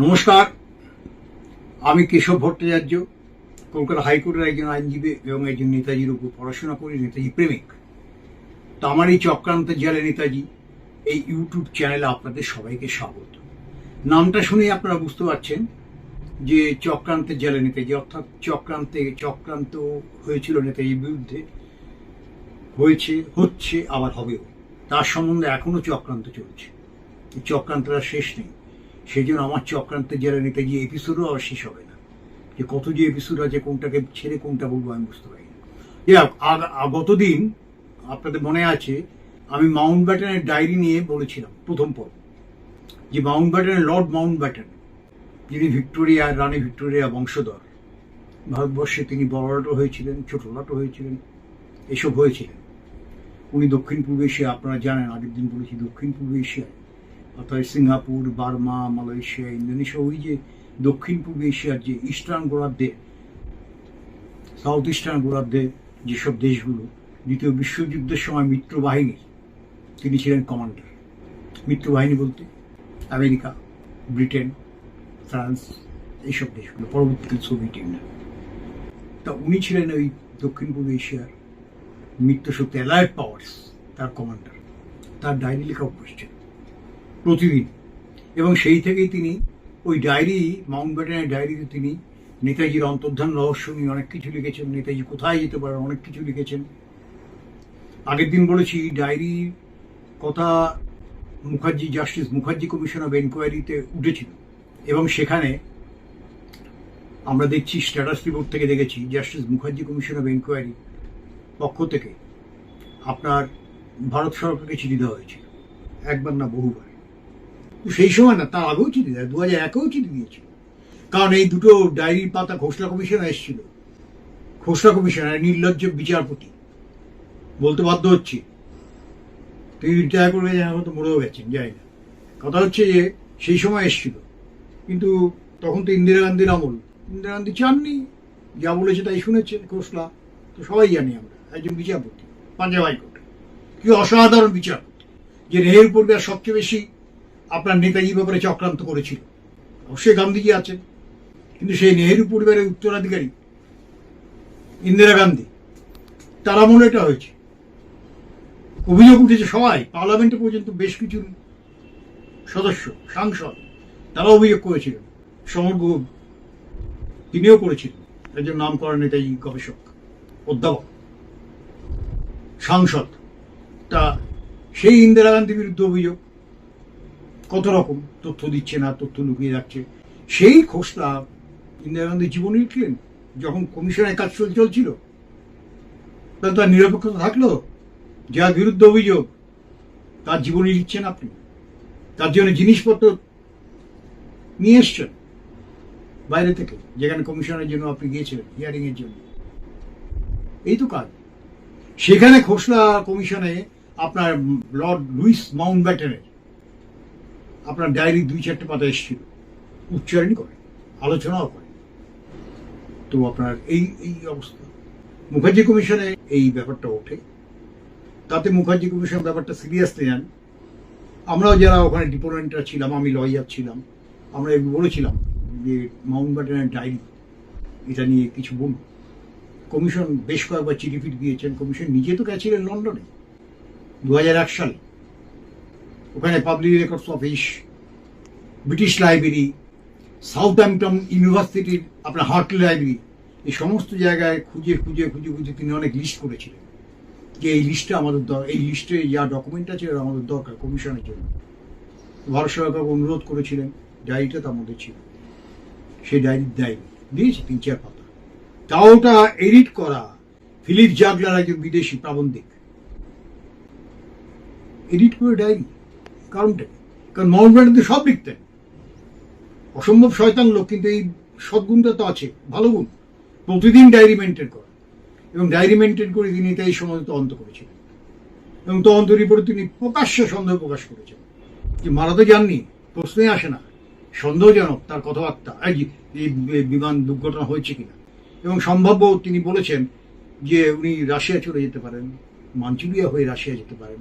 নমস্কার, আমি কেশব ভট্টাচার্য, কলকাতা হাইকোর্টের একজন আইনজীবী এবং একজন নেতাজির উপর পড়াশোনা করি, নেতাজি প্রেমিক। তো আমার এই চক্রান্তের জালে নেতাজি, এই ইউটিউব চ্যানেলে আপনাদের সবাইকে স্বাগত। নামটা শুনেই আপনারা বুঝতে পারছেন যে চক্রান্তের জালে নেতাজি, অর্থাৎ চক্রান্তে, চক্রান্ত হয়েছিল নেতাজির বিরুদ্ধে, হয়েছে, হচ্ছে, আবার হবেও। তার সম্বন্ধে এখনও চক্রান্ত চলছে। চক্রান্তটা শেষ নেই। সেই জন্য আমার চক্রান্তের যারা নেতাজি এপিসোডও আবার শেষ হবে না। যে কত যে এপিসোড আছে, কোনটাকে ছেড়ে কোনটা বলব আমি বুঝতে পারি না। আগ- গতদিন আপনাদের মনে আছে, আমি মাউন্ট ব্যাটনের ডায়েরি নিয়ে বলেছিলাম, প্রথম পর্ব। যে মাউন্ট ব্যাটনের লর্ড মাউন্ট ব্যাটন যিনি ভিক্টোরিয়া, রানী ভিক্টোরিয়া বংশধর, ভারতবর্ষে তিনি বড়লাটও হয়েছিলেন ছোটলাটও হয়েছিলেন, এসব হয়েছিলেন। উনি দক্ষিণ পূর্ব এশিয়া, আপনারা জানেন, আগের দিন বলেছি দক্ষিণ পূর্ব এশিয়ায় অর্থাৎ সিঙ্গাপুর, বার্মা, মালয়েশিয়া, ইন্দোনেশিয়া, ওই যে দক্ষিণ পূর্ব এশিয়ার যে ইস্টার্ন গোলার্ধে সাউথ ইস্টার্ন গোলার্ধে যেসব দেশগুলো, দ্বিতীয় বিশ্বযুদ্ধের সময় মিত্র বাহিনীর, তিনি ছিলেন কমান্ডার। মিত্র বাহিনী বলতে আমেরিকা, ব্রিটেন, ফ্রান্স এইসব দেশগুলো পরবর্তীকালে সোভিয়েত ইউনিয়ন। তা উনি ছিলেন ওই দক্ষিণ পূর্ব এশিয়ার মিত্রশক্তি অ্যালায়েড পাওয়ার্স তার কমান্ডার। তার ডায়েরি লেখা ছিল প্রতিদিন এবং সেই থেকেই তিনি ওই ডায়েরি মাউন্ট ব্যাটেনের ডায়েরিতে তিনি নেতাজির অন্তর্ধান রহস্য নিয়ে অনেক কিছু লিখেছেন। নেতাজি কোথায় যেতে পারেন অনেক কিছু লিখেছেন। আগের দিন বলেছি ডায়েরির কথা Mukherjee, justice Mukherjee commission of এনকোয়ারিতে উঠেছিল। এবং সেখানে আমরা দেখছি, স্ট্যাটাস রিপোর্ট থেকে দেখেছি, justice Mukherjee commission of enquiry পক্ষ থেকে আপনার ভারত সরকারকে চিঠি দেওয়া হয়েছিল। একবার না বহুবার। সেই সময় না, তার আগেও চিঠি দেয় দু হাজার একেও চিঠি দিয়েছিল। কারণ এই দুটো ডায়েরির পাতা খোসলা কমিশনে এসেছিল। খোসলা কমিশনার নির্লজ্জ বিচারপতি। বলতে বাধ্য হচ্ছি। তিনি রিটায়ার করে তো মরেও গেছেন যাই না। কথা হচ্ছে যে, সেই সময় এসেছিল। কিন্তু তখন তো ইন্দিরা গান্ধীর আমল। ইন্দিরা গান্ধী চাননি, যা বলেছে তাই শুনেছেন, খোসলা। তো সবাই জানি আমরা, একজন বিচারপতি, পাঞ্জাব হাইকোর্ট। কি অসাধারণ বিচারপতি, যে নেহেরু পরিবার সবচেয়ে বেশি আপনার নেতাজি ব্যাপারে চক্রান্ত করেছিল। অবশ্যই গান্ধীজি আছেন। কিন্তু সেই নেহেরু পরিবারের উত্তরাধিকারী, ইন্দিরা গান্ধী, তার আমলে এটা হয়েছে। অভিযোগ উঠেছে সবাই, পার্লামেন্টে পর্যন্ত বেশ কিছু সদস্য, সাংসদ, তারা অভিযোগ করেছিলেন সমগ্র তিনিও করেছিলেন। একজন নাম করা নেতাজি, গবেষক, অধ্যাপক, সাংসদ। তা সেই ইন্দিরা গান্ধীর বিরুদ্ধে অভিযোগ। কত রকম তথ্য দিচ্ছে না, তথ্য লুকিয়ে রাখছে। সেই খোসলা ইন্দিরা গান্ধী জীবনে লিখলেন, যখন কমিশনের কাজ চল- চলছিল। তার নিরপেক্ষতা থাকল, যার বিরুদ্ধে অভিযোগ, তার জীবনী লিখছেন আপনি। তার জন্য জিনিসপত্র নিয়ে এসছেন বাইরে থেকে, যেখানে কমিশনের জন্য আপনি গিয়েছিলেন হিয়ারিং এর জন্য। এই তো কাজ। সেখানে খোসলা কমিশনে আপনার লর্ড লুইস মাউন্ট ব্যাটেনের আপনার ডায়েরি দুই চারটে পাতা এসেছিল। উচ্চারণই করে আলোচনাও করে তো আপনার এই এই অবস্থা। মুখার্জি কমিশনে এই ব্যাপারটা ওঠে। তাতে মুখার্জি কমিশন ব্যাপারটা সিরিয়াসলি নেন। আমরাও যারা ওখানে ডিপোনেন্টরা ছিলাম, আমি লয়ার ছিলাম, আমরা বলেছিলাম যে মাউন্ট ব্যাটেনের ডায়েরি, এটা নিয়ে কিছু বলুন। কমিশন বেশ কয়েকবার চিঠি ফিট দিয়েছেন। কমিশন নিজে তো গেছিলেন লন্ডনে। দু হাজার এক সালে। ওখানে public records office British library Southampton ইউনিভার্সিটির আপনার হার্ট লাইব্রেরি এই সমস্ত জায়গায় খুঁজে খুঁজে খুঁজে খুঁজে তিনি অনেক লিস্ট করেছিলেন। যে এই লিস্টটা আমাদের দর, এই লিস্টে যা ডকুমেন্ট আছে আমাদের দরকার কমিশনের জন্য। ভারত সরকারকে অনুরোধ করেছিলেন ডায়েরিটা তার মধ্যে ছিল। সেই ডায়েরি দেয় দিয়েছে তিন চার পাতা। তাও ওটা এডিট করা ফিলিপ জাগলার একজন বিদেশি প্রাবন্ধিক। এডিট করে ডায়েরি কারণটা? কারণ মাউন্ট ব্যাটান সব লিখতেন অসম্ভব শয়তান লোক, কিন্তু এই সদ্গুণটা তো আছে, ভালো গুণ। প্রতিদিন ডায়েরি মেনটেন করা। এবং ডায়েরি মেনটেন করে তিনি তাই সময় তদন্ত করেছিলেন। এবং তদন্ত রিপোর্টে তিনি প্রকাশ্যে সন্দেহ প্রকাশ করেছেন। যে মারা তো যাননি, প্রশ্নই আসে না। সন্দেহজনক তার কথাবার্তা। এই বিমান দুর্ঘটনা হয়েছে কিনা। এবং সম্ভাব্য তিনি বলেছেন যে উনি রাশিয়া চলে যেতে পারেন, মাঞ্চুরিয়া হয়ে রাশিয়া যেতে পারেন।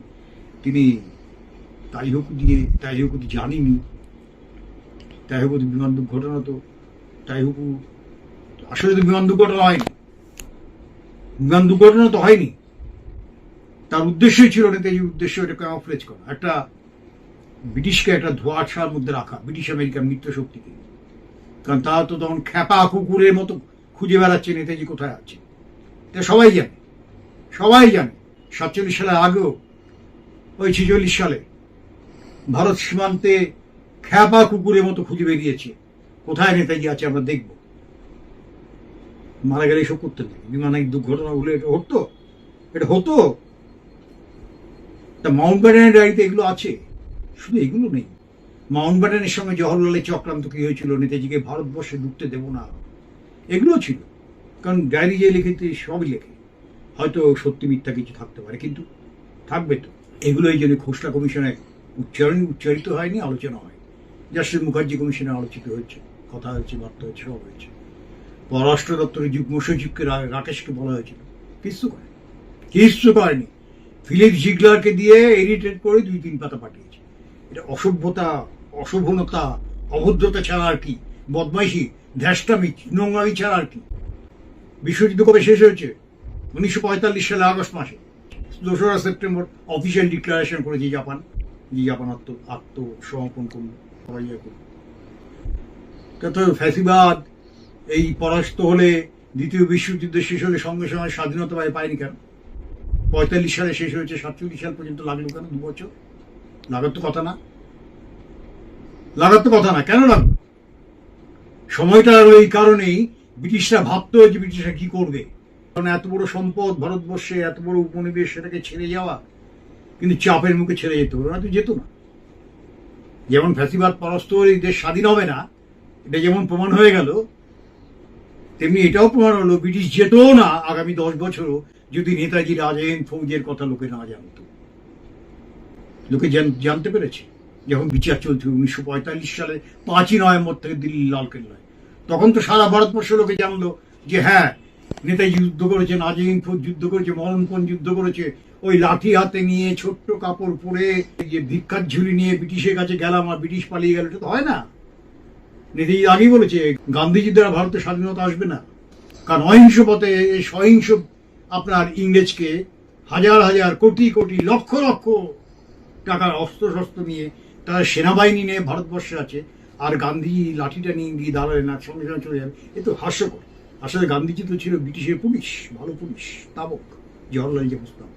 তিনি তাই হোক দিয়ে তাই হোক জানিনি। তাইহুপুর বিমান দুর্ঘটনা তো তাইহুপু আসলে তো বিমান দুর্ঘটনা হয়নি। বিমান দুর্ঘটনা তো হয়নি। তার উদ্দেশ্যই ছিল নেতাজির উদ্দেশ্য এটা ক্যামোফ্লেজ করা। একটা ব্রিটিশকে একটা ধোঁয়াশার মধ্যে রাখা, ব্রিটিশ আমেরিকার মিত্র শক্তিকে। কারণ তারা তো তখন খ্যাপা কুকুরের মতো খুঁজে বেড়াচ্ছে নেতাজি কোথায় আছে। এটা সবাই জানে সবাই জানে, সাতচল্লিশ সালের আগেও, ওই ছেচল্লিশ সালে ভারত সীমান্তে খ্যাপা কুকুরের মতো খুঁজে বেরিয়েছে। কোথায় নেতাজি আছে আমরা দেখব। মারা গেলে এসব করতে নেই। বিমানে দুর্ঘটনা হলে এটা হতো? এটা হতো? তা মাউন্ট ব্যাটেনের ডায়েরিতে এগুলো আছে? শুধু এগুলো নেই। মাউন্ট ব্যাটেনের সঙ্গে জওহরলালের চক্রান্ত কি হয়েছিল? নেতাজিকে ভারতবর্ষে ঢুকতে দেবো না। এগুলো ছিল। কারণ ডায়েরি যে লিখেছে সবই লেখে। হয়তো সত্যি মিথ্যা কিছু থাকতে পারে, কিন্তু থাকবে তো। এগুলো এই জন্য খোসলা কমিশনে উচ্চারণ উচ্চারিত হয়নি, আলোচনা হয় জাস্টিস মুখার্জি কমিশনে আলোচিত হয়েছে, কথা হয়েছে, বার্তা হয়েছে, সব হয়েছে। পররাষ্ট্র দপ্তরের যুগ্ম সচিবকে রাকেশকে বলা হয়েছিল। কিছু করে কিছু করেনি। ফিলিপ জিগলারকে দিয়ে এডিটেড করে দুই তিন পাতা পাঠিয়েছে। এটা অসভ্যতা, অশোভনতা, অভদ্রতা ছাড়া আর কি? বদমাইশি, ধ্যাসটামি, নোংরামি ছাড়া আর কি? বিশ্বযুদ্ধ কবে শেষ হয়েছে? উনিশশো পঁয়তাল্লিশ সালে আগস্ট মাসে। দোসরা সেপ্টেম্বর অফিসিয়াল ডিক্লারেশন করেছে জাপান। ইয়ে ফ্যাসিবাদ, এই পরাস্ত হলে দ্বিতীয় বিশ্বযুদ্ধ শেষ হলে সঙ্গে সঙ্গে স্বাধীনতা পায়, পায়নি কেন? পঁয়তাল্লিশ সালে শেষ হয়েছে, সাতচল্লিশ সাল পর্যন্ত লাগল কেন দু বছর? লাগার তো কথা না? লাগার তো কথা না, কেন লাগল সময়টা এই কারণেই ব্রিটিশরা ভাবতো যে ব্রিটিশরা কি করবে? কারণ এত বড় সম্পদ ভারতবর্ষে, এত বড় উপনিবেশ, সেটাকে ছেড়ে যাওয়া কিন্তু চাপের মুখে ছেড়ে যেত ওরা তো যেত না। যেমন ফ্যাসিবাদ পরাস্ত হলে এই দেশ স্বাধীন হবে না, এটা যেমন প্রমাণ হয়ে গেল, তেমনি এটাও প্রমাণ হলো, ব্রিটিশ যেত না আগামী দশ বছরও যদি নেতাজি রাজেন, ফৌজের কথা লোকে না জানতো। লোকে জানতে পেরেছে, যখন বিচার চলছে উনিশশো পঁয়তাল্লিশ সালে পাঁচই নভেম্বর থেকে দিল্লি লালকেল্লায় তখন তো সারা ভারতবর্ষ লোকে জানলো যে হ্যাঁ নেতাজি যুদ্ধ করেছে নাজিম ফৌজ যুদ্ধ করেছে, মরণপণ যুদ্ধ করেছে ওই লাঠি হাতে নিয়ে, ছোট্ট কাপড় পরে যে ভিক্ষার ঝুলি নিয়ে ব্রিটিশের কাছে গেলাম আর ব্রিটিশ পালিয়ে গেল, এটা তো হয় না। নেতাজি আগেই বলেছে, গান্ধীজির দ্বারা ভারতের স্বাধীনতা আসবে না। কারণ অহিংস পথে সহিংস আপনার ইংরেজকে হাজার হাজার কোটি কোটি লক্ষ লক্ষ টাকার অস্ত্র শস্ত্র নিয়ে তারা সেনাবাহিনী নিয়ে ভারতবর্ষে আছে, আর গান্ধীজি লাঠিটা নিয়ে গিয়ে দাঁড়ালেন আর সঙ্গে সঙ্গে চলে যাবে এ তো হাস্যকর। আসলে গান্ধীজি তো ছিল ব্রিটিশের পুলিশ, ভালো পুলিশ, তাবক, জওয়াহরলাল যে বুঝতাম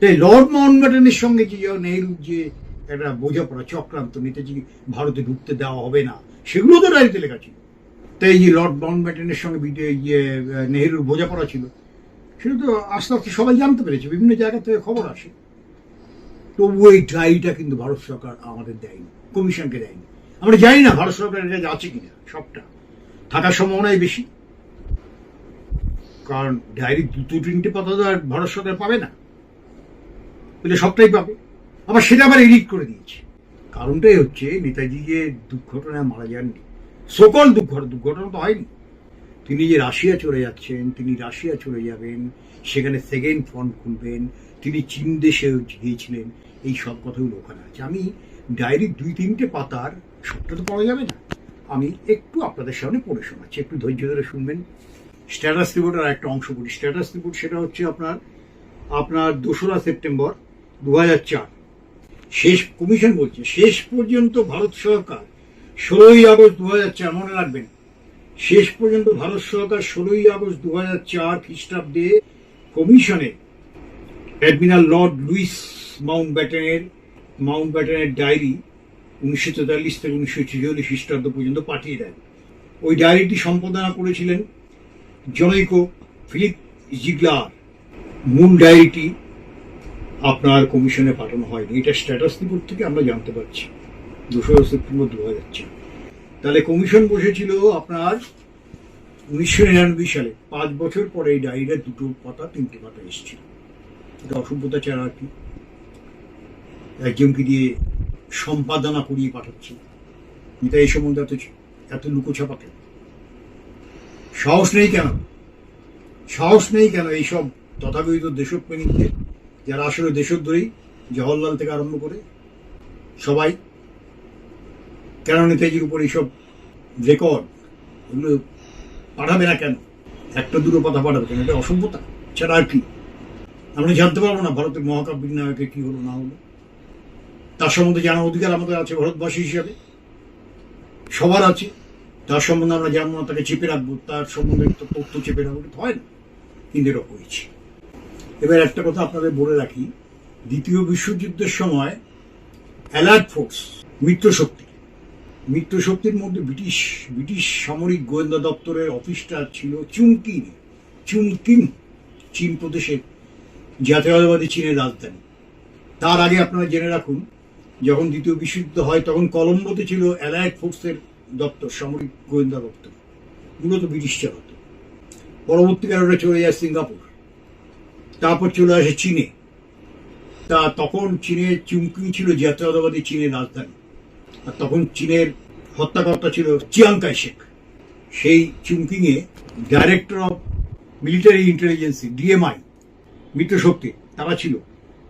তাই লর্ড মাউন্টব্যাটেনের সঙ্গে যে নেহরুর যে একটা বোঝাপড়া, চক্রান্ত নেতাজি ভারতে ঢুকতে দেওয়া হবে না, সেগুলো তো ডায়েরিতে লেখা ছিল। তাই যে লর্ড মাউন্টব্যাটেনের সঙ্গে ইয়ে নেহরুর বোঝাপড়া ছিল, সেটা তো আস্তে আস্তে সবাই জানতে পেরেছে, বিভিন্ন জায়গা থেকে খবর আসে। তবু এই ডায়েরিটা কিন্তু ভারত সরকার আমাদের দেয়নি, কমিশনকে দেয়নি। আমরা জানি না ভারত সরকারের কাছে আছে কিনা, সবটা। থাকার সম্ভাবনাই বেশি। কারণ ডায়েরি দুটো তিনটে পাতা তো আর ভারত সরকার পাবে না। বলে সবটাই পাবে। আবার সেটা আবার এডিট করে দিয়েছে। কারণটাই হচ্ছে, নেতাজি যে দুর্ঘটনায় মারা যাননি সকল দুর্ঘটনা দুর্ঘটনা তো হয়নি। তিনি যে রাশিয়া চলে যাচ্ছেন, তিনি রাশিয়া চলে যাবেন, সেখানে সেকেন্ড ফ্রন্ট খুলবেন, তিনি চীন দেশে গিয়েছিলেন, এই সব কথাগুলো ওখানে আছে। আমি ডায়েরির দুই তিনটে পাতার সবটা তো পাওয়া যাবে না। আমি একটু আপনাদের সামনে পড়ে শোনাচ্ছি, একটু ধৈর্য ধরে শুনবেন। স্ট্যাটাস রিপোর্টের একটা অংশ পড়ি স্ট্যাটাস রিপোর্ট সেটা হচ্ছে আপনার আপনার দোসরা সেপ্টেম্বর দু শেষ কমিশন বলছে, শেষ পর্যন্ত ভারত সরকার ষোলোই আগস্ট দু চার, মনে রাখবেন, শেষ পর্যন্ত ভারত সরকার ষোলোই আগস্ট দু হাজার চার খ্রিস্টাব্দে কমিশনে অ্যাডমিরাল লর্ড লুইস মাউন্ট ব্যাটেনের মাউন্ট ব্যাটেনের ডায়েরি উনিশশো তেতাল্লিশ থেকে উনিশশো ছেচল্লিশ খ্রিস্টাব্দ পর্যন্ত পাঠিয়ে দেন। ওই ডায়েরিটি সম্পাদনা করেছিলেন জনৈক ফিলিপ জিগলার। মূল ডায়েরিটি আপনার কমিশনে পাঠানো হয়নি। এটা স্ট্যাটাস রিপোর্ট থেকে আমরা জানতে পারছি। দোসরা সেপ্টেম্বর দু হাজার চার তাহলে কমিশন বসেছিল আপনার উনিশশো নিরানব্বই সালে। পাঁচ বছর পরে এই ডায়েরিটা দুটো পাতা, তিনটে পাতা এসেছিল। এটা অসভ্যতা ছাড়া আর কি। একজনকে দিয়ে সম্পাদনা করিয়ে পাঠাচ্ছে। এটা এই সম্বন্ধে এত এত লুকোছাপা কেন সাহস নেই কেন? সাহস নেই কেন এইসব তথাকথিত দেশপ্রেমিকদের? যারা আসলে দেশদ্রোহী জওহরলাল থেকে আরম্ভ করে সবাই কেন নেতাজির উপর এইসব রেকর্ড এগুলো পাঠাবে না কেন? একটা দুটো কথা পাঠাবে কেন? এটা অসভ্যতা, ছাড়া আর কি? আমরা জানতে পারব না ভারতের মহাকাব্যিক নায়কের কি হলো, না হলো। তার সম্বন্ধে জানার অধিকার আমাদের আছে ভারতবাসী হিসাবে। সবার আছে। তার সম্বন্ধে আমরা জানব না, তাকে চেপে রাখব। তার সম্বন্ধে তথ্য চেপে রাখব হয় না। কিন্তু এটা হয়েছে। এবার একটা কথা আপনাদের বলে রাখি। দ্বিতীয় বিশ্বযুদ্ধের সময় অ্যালার্ট ফোর্স মিত্র শক্তি মিত্র শক্তির মধ্যে ব্রিটিশ ব্রিটিশ সামরিক গোয়েন্দা দপ্তরের অফিসটা ছিল চুমকিন চুমকিন চীন প্রদেশের জাতীয়তাবাদী চীনের রাজধানী। তার আগে আপনারা জেনে রাখুন, যখন দ্বিতীয় বিশ্বযুদ্ধ হয়, তখন কলম্বোতে ছিল অ্যালায়েড ফোর্সের দপ্তর, সামরিক গোয়েন্দা দপ্তর। মূলত ব্রিটিশ চালাতো পরবর্তীকালে চলে যায় সিঙ্গাপুর। তারপর চলে আসে চীনে। তা তখন চীনের চুমকি ছিল জাতীয়তাবাদী চীনের রাজধানী। আর তখন চীনের হত্যাকর্তা ছিল চিয়াংকাই শেখ। সেই চুমকিংয়ে director of military intelligence DMI মিত্রশক্তি তারা ছিল।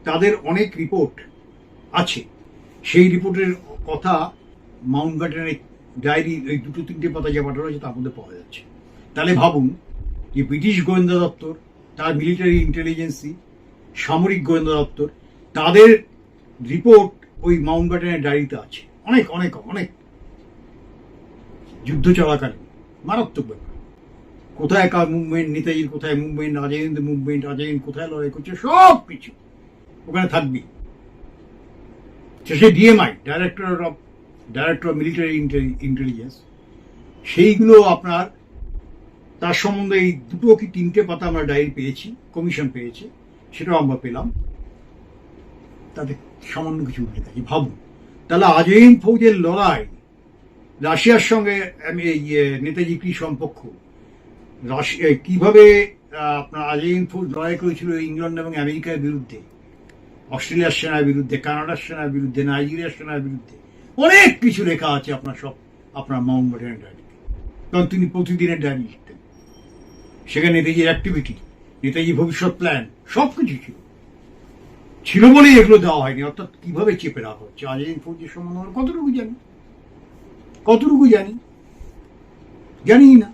তাদের অনেক রিপোর্ট আছে। সেই রিপোর্টের কথা মাউন্ট ব্যাটেনের ডায়েরি ওই দুটো তিনটে পাতা যা পাঠানো আছে তার মধ্যে পাওয়া যাচ্ছে। তাহলে ভাবুন যে ব্রিটিশ গোয়েন্দা দপ্তর তার মিলিটারি ইন্টেলিজেন্সি সামরিক গোয়েন্দা দপ্তর, তাদের রিপোর্ট ওই মাউন্ট ব্যাটেনের ডায়েরিতে আছে। অনেক অনেক অনেক। যুদ্ধ চলাকালীন। মারাত্মক ব্যাপার। কোথায় কার মুভমেন্ট নেতাজির কোথায় মুভমেন্ট আজাইন্দের মুভমেন্ট আজাইন কোথায় লড়াই করছে, সব কিছু ওখানে থাকবি। শেষে DMI director of director of military intelligence সেইগুলো আপনার তার সম্বন্ধে এই দুটো কি তিনটে পাতা আমরা ডায়েরি পেয়েছি কমিশন পেয়েছে সেটাও আমরা পেলাম। তাতে সামান্য কিছু উল্লেখ আছে ভাবুন। তাহলে আজইন ফৌজের লড়াই রাশিয়ার সঙ্গে ইয়ে, নেতাজি কি সম্পর্ক? রাশিয়া কীভাবে আপনার আজইন ফৌজ লড়াই করেছিল ইংল্যান্ড এবং আমেরিকার বিরুদ্ধে? অস্ট্রেলিয়ার সেনার বিরুদ্ধে কানাডার সেনার বিরুদ্ধে নাইজেরিয়ার সেনার বিরুদ্ধে? অনেক কিছু লেখা আছে আপনার সব আপনার মাউন্ট ব্যাটেনের ডায়েরি কারণ তিনি প্রতিদিনের ডায়েরি সেখানে নেতাজির অ্যাক্টিভিটি নেতাজি ভবিষ্যৎ প্ল্যান সব কিছু ছিল। ছিল বলেই এগুলো দেওয়া হয়নি, অর্থাৎ কীভাবে চেপে রাখা হচ্ছে? আজইন ফৌজের সম্বন্ধে আমরা কতটুকু জানি? কতটুকু জানি? জানি না,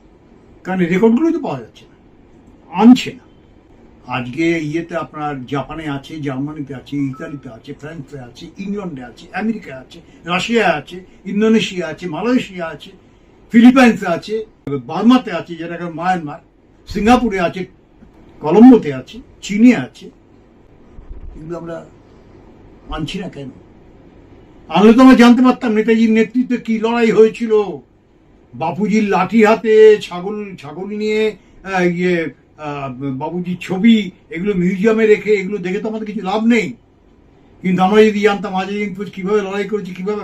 কারণ রেকর্ডগুলোই তো পাওয়া যাচ্ছে না, আনছে না। আজকে ইয়েতে আপনার জাপানে আছে, জার্মানিতে আছে, ইতালিতে আছে, ফ্রান্সে আছে, ইংল্যান্ডে আছে আমেরিকা আছে রাশিয়া আছে ইন্দোনেশিয়া আছে মালয়েশিয়া আছে, ফিলিপাইন্সে আছে, বার্মাতে আছে যেটা এখন মায়ানমার। সিঙ্গাপুরে আছে, কলম্বোতে আছে, চীনে আছে। এগুলো আমরা মানছি না কেন? আনলে তো আমরা জানতে পারতাম নেতাজির নেতৃত্বে কি লড়াই হয়েছিল। বাপুজির লাঠি হাতে ছাগল ছাগল নিয়ে ইয়ে বাবুজির ছবি, এগুলো মিউজিয়ামে রেখে এগুলো দেখে তো আমাদের কিছু লাভ নেই। কিন্তু আমরা যদি জানতাম আজইন ফৌজ কীভাবে লড়াই করেছে, কীভাবে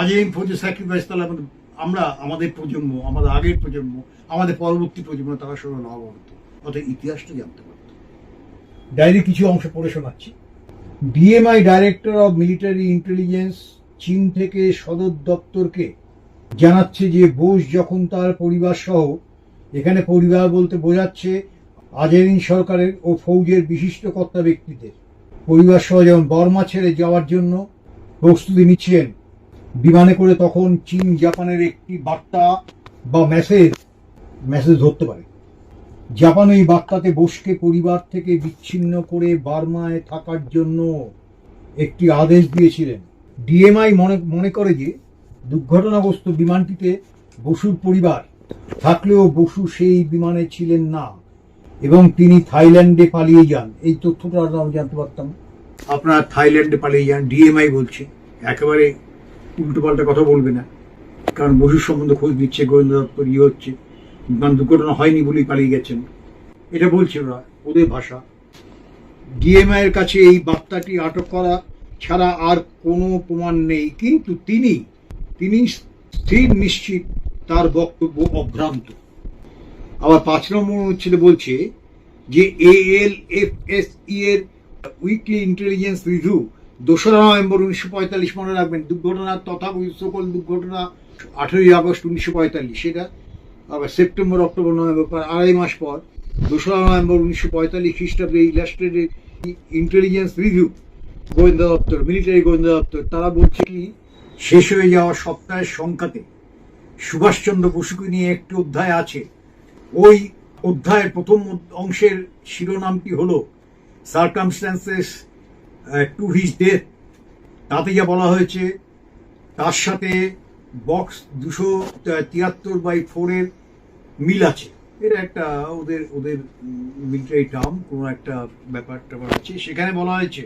আজইন ফৌজের স্যাক্রিফাইস তাহলে আমাদের আমরা আমাদের প্রজন্ম, আমাদের আগের প্রজন্ম, আমাদের পরবর্তী প্রজন্ম তারা সঙ্গে লাভবান হতো অর্থাৎ ইতিহাসটা জানতে পারতো ডায়েরি কিছু অংশ পড়ে শোনাচ্ছি। DMI director of military intelligence চীন থেকে সদর দপ্তরকে জানাচ্ছে যে বোস যখন তার পরিবার সহ, এখানে পরিবার বলতে বোঝাচ্ছে আজেরিন সরকারের ও ফৌজের বিশিষ্ট কর্তা ব্যক্তিদের। পরিবার সহ যেমন বর্মা ছেড়ে যাওয়ার জন্য প্রস্তুতি নিচ্ছেন বিমানে করে তখন চীন, জাপানের একটি বার্তা বা মেসেজ মেসেজ ধরতে পারে। জাপান এই বার্তাতে বোসকে পরিবার থেকে বিচ্ছিন্ন করে বার্মায় থাকার জন্য একটি আদেশ দিয়েছিলেন। ডিএমআই মনে মনে করে যে দুর্ঘটনাগ্রস্ত বিমানটিতে বসুর পরিবার থাকলেও বসু সেই বিমানে ছিলেন না এবং তিনি থাইল্যান্ডে পালিয়ে যান। এই তথ্যটা আমরা জানতে পারতাম আপনার থাইল্যান্ডে পালিয়ে যান, ডিএমআই বলছে। একেবারে উল্টো পাল্টা কথা বলবে না। কারণ বসুর সম্বন্ধে খোঁজ নিচ্ছে গোয়েন্দা দপ্তর ইয়ে হচ্ছে, বিমান দুর্ঘটনা হয়নি বলেই পালিয়ে গেছেন। এটা বলছে ওরা, ওদের ভাষা। ডিএমআই এর কাছে এই বার্তাটি আটক করা ছাড়া আর কোনো প্রমাণ নেই। কিন্তু তিনি তিনি স্থির নিশ্চিত তার বক্তব্য অভ্রান্ত। আবার পাঁচ নম্বর ছেলে বলছে যে এএল এফ এস ই এর উইকলি ইন্টেলিজেন্স রিভিউ দোসরা নভেম্বর উনিশশো পঁয়তাল্লিশ মনে রাখবেন। দুর্ঘটনা, তথাকথিত সকল দুর্ঘটনা আঠেরোই আগস্ট উনিশশো পঁয়তাল্লিশ, সেটা আবার সেপ্টেম্বর, অক্টোবর, নভেম্বর, প্রায় আড়াই মাস পর। দোসরা নভেম্বর উনিশশো পঁয়তাল্লিশ খ্রিস্টাব্দে ইলাস্ট্রেটেড ইন্টেলিজেন্স রিভিউ গোয়েন্দা দপ্তর মিলিটারি গোয়েন্দা দপ্তর, তারা বলছে কি, শেষ হয়ে যাওয়া সপ্তাহের সংখ্যাতে সুভাষচন্দ্র বসুকে নিয়ে একটি অধ্যায় আছে। ওই অধ্যায়ের প্রথম অংশের শিরোনামটি হল সার্কামস্ট্যান্সেস টু হিজ ডেথ তাতে যা বলা হয়েছে, তার সাথে বক্স দুশো তিয়াত্তর বাই ফোরের মিল আছে। এটা একটা ওদের ওদের মিলিটারি টার্ম কোনো একটা ব্যাপার ট্যাপার আছে। সেখানে বলা হয়েছে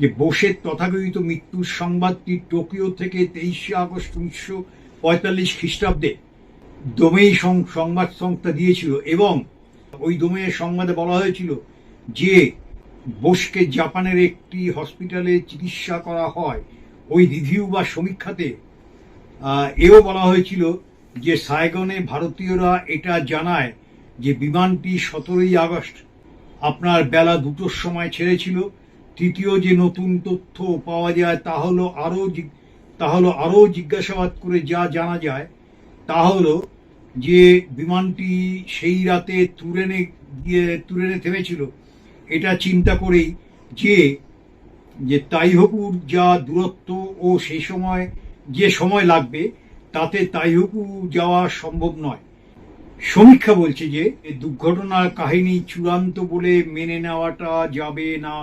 যে বোসের তথাকথিত মৃত্যুর সংবাদটি টোকিও থেকে তেইশে আগস্ট উনিশশো পঁয়তাল্লিশ খ্রিস্টাব্দে দোমেই সংবাদ সংস্থা দিয়েছিল এবং ওই দোমেই সংবাদে বলা হয়েছিল যে বোসকে জাপানের একটি হসপিটালে চিকিৎসা করা হয়, ওই রিভিউ বা সমীক্ষাতে এও বলা হয়েছিল যে সাইগনে ভারতীয়রা এটা জানায় যে বিমানটি সতেরোই আগস্ট আপনার বেলা দুটোর সময় ছেড়েছিল। তৃতীয় যে নতুন তথ্য পাওয়া যায় তা হলো আরও তা হলো আরও জিজ্ঞাসাবাদ করে যা জানা যায় তা হলো যে বিমানটি সেই রাতে তুরেনে গিয়ে তুরেনে থেমেছিল। এটা চিন্তা করেই যে যে তাইহকুর যা দূরত্ব ও সেই সময় যে সময় লাগবে, তাতে তাইহকু যাওয়া সম্ভব নয়। সমীক্ষা বলছে যে দুর্ঘটনার কাহিনী চূড়ান্ত বলে মেনে নেওয়াটা যাবে না।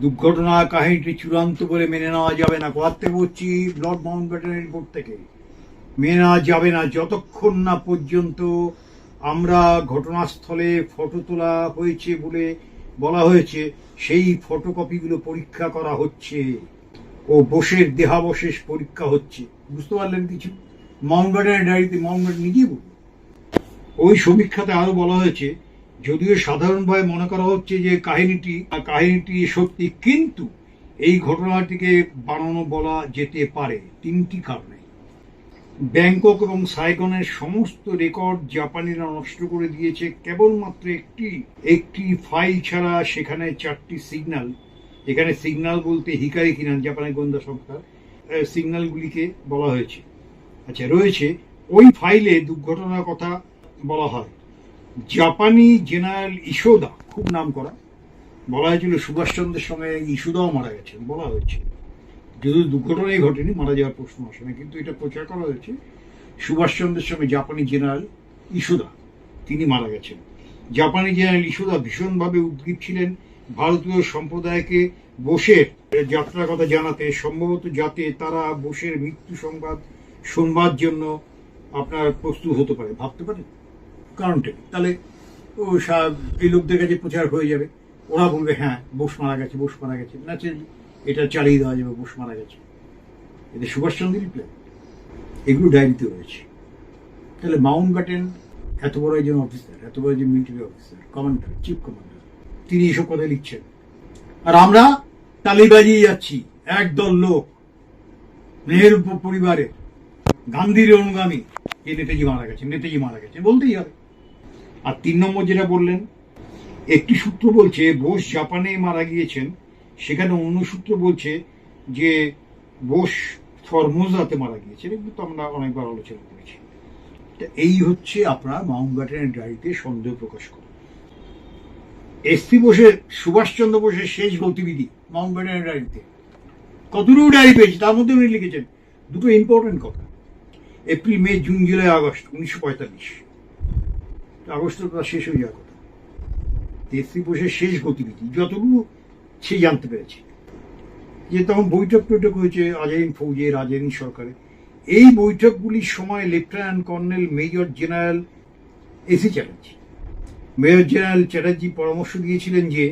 দুর্ঘটনার কাহিনীটি চূড়ান্ত বলে মেনে নেওয়া যাবে না। কোয়ার বলছি ব্লড মাউন্ট ব্যাটারি রিপোর্ট থেকে। মেনে নেওয়া যাবে না যতক্ষণ না পর্যন্ত আমরা ঘটনাস্থলে ফটো তোলা হয়েছে বলে বলা হয়েছে। সেই ফটোকপিগুলো পরীক্ষা করা হচ্ছে ও বোসের দেহাবশেষ পরীক্ষা হচ্ছে। বুঝতে পারলেন কিছু? মাউন্ট ব্যাটারি ডায়েরিতে মাউন্ট ব্যাটারি নিজেই বলল। ওই সমীক্ষাতে আরও বলা হয়েছে, যদিও সাধারণভাবে মনে করা হচ্ছে যে কাহিনীটি কাহিনীটি সত্যি, কিন্তু এই ঘটনাটিকে বানানো বলা যেতে পারে। তিনটি কারণে। ব্যাংকক এবং সাইগনের সমস্ত রেকর্ড জাপানিরা নষ্ট করে দিয়েছে। কেবলমাত্র একটি একটি ফাইল ছাড়া সেখানে চারটি সিগন্যাল। এখানে সিগন্যাল বলতে হিকারি কিনান জাপানের গোয়েন্দা সংস্থার সিগন্যালগুলিকে বলা হয়েছে। আচ্ছা রয়েছে ওই ফাইলে দুর্ঘটনার কথা বলা হয়। জাপানি জেনারেল ইসোদা, খুব নাম করা। বলা হয়েছিল সুভাষচন্দ্রের সঙ্গে ইসুদাও মারা গেছেন, বলা হয়েছে। যদি দুর্ঘটনাই ঘটেনি, মারা যাওয়ার প্রশ্ন আসে না। কিন্তু এটা প্রচার করা হয়েছে। সুভাষচন্দ্রের সঙ্গে জাপানি জেনারেল ইসুদা, তিনি মারা গেছেন। জাপানি জেনারেল ইসুদা ভীষণভাবে উদ্গ্রীব ছিলেন। ভারতীয় সম্প্রদায়কে বোসের যাত্রার কথা জানাতে, সম্ভবত যাতে তারা বোসের মৃত্যু সংবাদ শুনবার জন্য আপনার প্রস্তুত হতে পারে। ভাবতে পারেন? কারণটা তাহলে ও এই লোকদের কাছে প্রচার হয়ে যাবে। ওরা বলবে হ্যাঁ বোস মারা গেছে, বোস মারা গেছে। ন্যাচারালি এটা চালিয়ে দেওয়া যাবে বোস মারা গেছে। এতে সুভাষচন্দ্রেরই প্ল্যান এগুলো ডায়েরিতে রয়েছে। তাহলে মাউন্ট ব্যাটেন এত বড় একজন অফিসার এত বড় একজন military officer commander chief commander তিনি এসব কথা লিখছেন। আর আমরা তালি বাজিয়ে যাচ্ছি, একদল লোক নেহেরু পরিবারের গান্ধীর অনুগামী। যে নেতাজি মারা গেছেন নেতাজি মারা গেছেন বলতেই হবে। আর তিন নম্বর যেটা বললেন, একটি সূত্র বলছে, বোস জাপানে মারা গিয়েছেন সেখানে অনুসূত্র বলছে যে বোস ফরমোজাতে মারা গিয়েছেন, এগুলো তো আমরা অনেকবার আলোচনা করেছি। তা এই হচ্ছে আপনার মাউন্ট ব্যাটেনের ডায়েরিতে সন্দেহ প্রকাশ করা। এসপি বোসের সুভাষচন্দ্র বোসের শেষ গতিবিধি মাউন্ট ব্যাটেনের ডায়েরিতে। কতটুকু ডায়েরি পেয়েছি? তার মধ্যে উনি লিখেছেন, দুটো ইম্পর্টেন্ট কথা। April, May, June, July, August, উনিশশো পঁয়তাল্লিশ। আগস্ট তো তার শেষ হয়ে যাওয়ার কথা। এসপি বোসের শেষ গতিবিধি, যতটুকু সে জানতে পেরেছে। যে তখন বৈঠক টৈঠক হয়েছে আজাইন ফৌজের আজাইন সরকারে। এই বৈঠকগুলির সময় lieutenant colonel major general AC Chatterjee. Major general Chatterjee পরামর্শ দিয়েছিলেন যে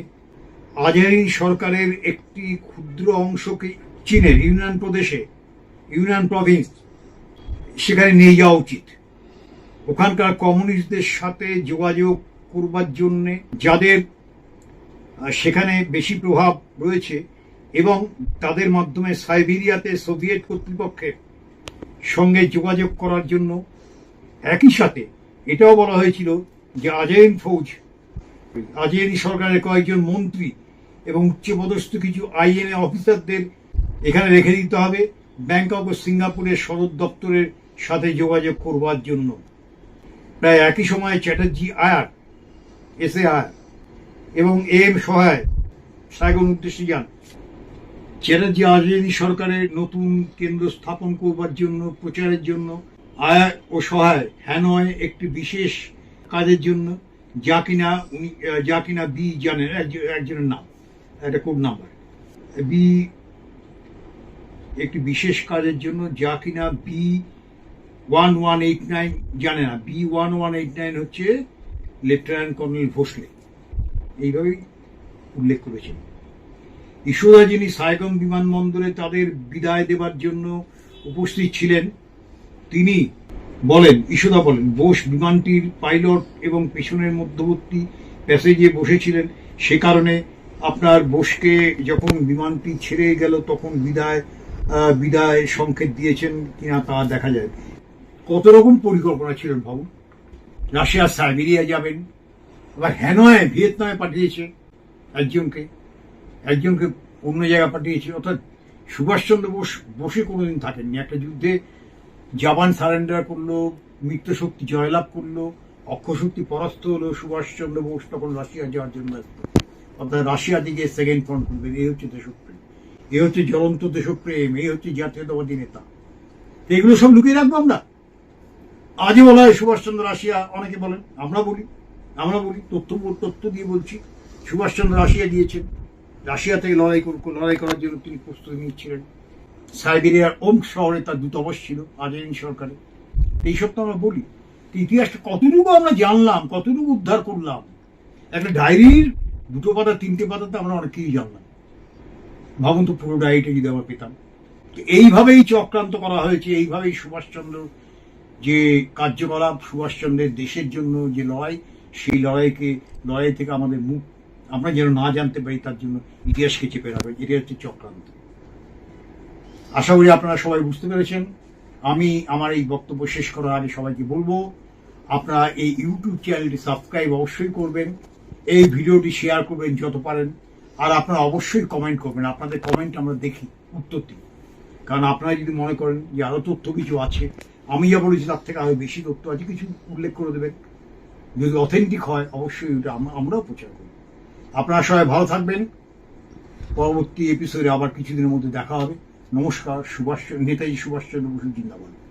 আজাইন সরকারের একটি ক্ষুদ্র অংশকে চীনের ইউনান প্রদেশে ইউনান প্রভিন্স, সেখানে নিয়ে যাওয়া উচিত। ওখানকার কমিউনিস্টদের সাথে যোগাযোগ করবার জন্যে যাদের সেখানে বেশি প্রভাব রয়েছে এবং তাদের মাধ্যমে সাইবেরিয়াতে সোভিয়েত কর্তৃপক্ষের সঙ্গে যোগাযোগ করার জন্য একই সাথে এটাও বলা হয়েছিল যে আজেন ফৌজ আজেরি সরকারের কয়েকজন মন্ত্রী এবং উচ্চপদস্থ কিছু আইএনএ অফিসারদের এখানে রেখে দিতে হবে ব্যাংকক ও সিঙ্গাপুরের সদর দপ্তরের সাথে যোগাযোগ করবার জন্য। প্রায় একই সময়ে চ্যাটার্জি আয়ার এসে আয়ার এবং এম সহায় সাইগন উদ্দেশ্যে যান। চ্যাটার্জি আজাদি সরকারের নতুন কেন্দ্র স্থাপন করবার জন্য, প্রচারের জন্য, আয় ও সহায় হ্যানয় একটি বিশেষ কাজের জন্য, যা কিনা উনি, যা কিনা বি জানেন একজন- একজনের নাম, একটা কোড নাম্বার। বি একটি বিশেষ কাজের জন্য, যা কিনা B one one eight nine জানে না। B one one eight nine হচ্ছে লেফটেন্যান্ট কর্নেল ভোসলে। এইভাবেই উল্লেখ করেছেন। ঈশ্বরা যিনি সাইগং বিমানবন্দরে তাদের বিদায় দেবার জন্য উপস্থিত ছিলেন, তিনি বলেন ঈশ্বরা বলেন, বোস বিমানটির পাইলট এবং পেছনের মধ্যবর্তী প্যাসেজে বসেছিলেন। সে কারণে আপনার বোসকে যখন বিমানটি ছেড়ে গেল, তখন বিদায় বিদায় সংকেত দিয়েছেন কিনা তা দেখা যায়। কত রকম পরিকল্পনা ছিলেন ভাবুন রাশিয়া, সাইবেরিয়া যাবেন আবার হ্যানয়, ভিয়েতনামে পাঠিয়েছে একজনকে। একজনকে অন্য জায়গায় পাঠিয়েছে। অর্থাৎ সুভাষচন্দ্র বোস, বসে কোনোদিন থাকেননি। একটা যুদ্ধে জাপান সারেন্ডার করল মিত্রশক্তি জয়লাভ করল অক্ষশক্তি পরাস্ত হলো, সুভাষচন্দ্র বোস তখন রাশিয়া যাওয়ার জন্য অর্থাৎ রাশিয়া দিকে সেকেন্ড ফ্রন্ট করবেন এই হচ্ছে দেশপ্রেম। এই হচ্ছে জ্বলন্ত দেশপ্রেম। এই হচ্ছে জাতীয়তাবাদী নেতা। এগুলো সব লুকিয়ে রাখব আমরা? আজও বলা হয় সুভাষচন্দ্র রাশিয়া, অনেকে বলেন, আমরা বলি। আমরা বলি, তথ্য তথ্য দিয়ে বলছি। সুভাষচন্দ্র রাশিয়া দিয়েছেন। রাশিয়া থেকে লড়াই লড়াই করার জন্য তিনি প্রস্তুতি নিচ্ছিলেন। সাইবেরিয়ার ওম শহরে তার দূতাবাস ছিল আজাদিন সরকারে এইসব তো আমরা বলি। ইতিহাসটা কতটুকু আমরা জানলাম, কতটুকু উদ্ধার করলাম? একটা ডায়েরির দুটো পাতা, তিনটে পাতাতে আমরা অনেকেই জানলাম। ভাবুন তো, পুরো ডায়েরিটা যদি আমরা পেতাম। এইভাবেই চক্রান্ত করা হয়েছে, এইভাবেই সুভাষচন্দ্র যে কার্যকলাপ, সুভাষচন্দ্রের দেশের জন্য যে লড়াই সেই লড়াইকে, লড়াই থেকে আমাদের মুখ, আমরা যেন না জানতে পারি, তার জন্য ইতিহাসকে চেপে রাখবে এটা হচ্ছে চক্রান্ত। আশা করি আপনারা সবাই বুঝতে পেরেছেন। আমি আমার এই বক্তব্য শেষ করার আগে সবাইকে বলব, আপনারা এই ইউটিউব চ্যানেলটি সাবস্ক্রাইব অবশ্যই করবেন, এই ভিডিওটি শেয়ার করবেন যত পারেন, আর আপনারা অবশ্যই কমেন্ট করবেন। আপনাদের কমেন্ট আমরা দেখি, উত্তর দিই। কারণ আপনারা যদি মনে করেন যে আরও তথ্য কিছু আছে, আমি যা বলেছি তার থেকে আরও বেশি তথ্য আছে, কিছু উল্লেখ করে দেবেন। যদি অথেন্টিক হয়, অবশ্যই ওটা আমরাও প্রচার করি। আপনারা সবাই ভালো থাকবেন। পরবর্তী এপিসোডে আবার কিছুদিনের মধ্যে দেখা হবে। নমস্কার, সুভাষ, নেতাজি সুভাষচন্দ্র বসু, জিন্দাবাদ।